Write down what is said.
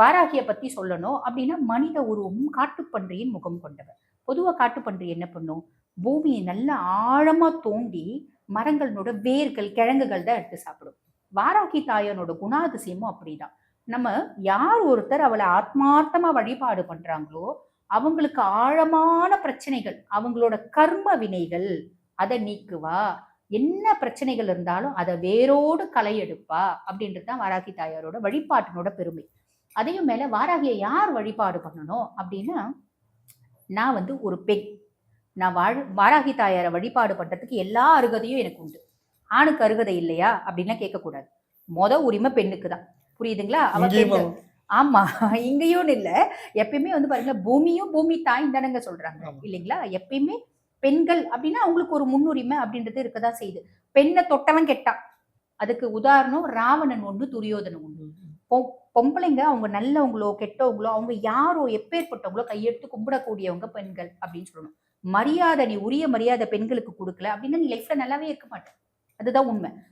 வாராகியை பற்றி சொல்லணும். அப்படின்னா மனித உருவமும் காட்டுப்பன்றியின் முகம் கொண்டவர். பொதுவாக காட்டுப்பன்றி என்ன பண்ணும்? பூமியை நல்லா ஆழமாக தோண்டி மரங்களோட வேர்கள் கிழங்குகள் தான் எடுத்து சாப்பிடும். வாராகி தாயனோட குணாதிசயமும் அப்படிதான். நம்ம யார் ஒருத்தர் அவளை ஆத்மார்த்தமாக வழிபாடு பண்ணுறாங்களோ அவங்களுக்கு ஆழமான பிரச்சனைகள் அவங்களோட கர்ம வினைகள் அதை நீக்குவா? என்ன பிரச்சனைகள் இருந்தாலும் அதை வேரோடு களை எடுப்பா அப்படின்றது தான் வாராகி தாயாரோட வழிபாட்டினோட பெருமை. அதையும் மேல வாராகியை யார் வழிபாடு பண்ணணும் அப்படின்னா நான் வந்து ஒரு பெண். நான் வாழ் வாராகி தாயாரை வழிபாடு பண்றதுக்கு எல்லா அருகதையும் எனக்கு உண்டு. ஆணுக்கு அருகதை இல்லையா அப்படின்லாம் கேட்கக்கூடாது. மொத உரிமை பெண்ணுக்கு தான் புரியுதுங்களா? அவ இங்கேயும் பெண்கள். ஆமா இங்கேயும் இல்ல. எப்பயுமே வந்து பாருங்க பூமியும் பூமி தாய் தானங்க சொல்றாங்க. இல்லைங்களா? எப்பயுமே பெண்கள் அப்படின்னா அவங்களுக்கு ஒரு முன்னுரிமை அப்படின்றது இருக்கதான் செய்யுது. பெண்ணை தொட்டவன் கெட்டான். அதுக்கு உதாரணம் ராவணன் ஒன்று பொ- பொம்பளைங்க அவங்க நல்லவங்களோ கெட்டவங்களோ அவங்க யாரோ எப்பேற்பட்டவங்களோ கையெடுத்து கும்பிடக்கூடியவங்க பெண்கள் அப்படின்னு சொல்லணும். மரியாதை நீ உரிய மரியாதை பெண்களுக்கு கொடுக்கல அப்படின்னா நீ லைஃப்ல நல்லாவே இருக்க மாட்டேன் அதுதான் உண்மை.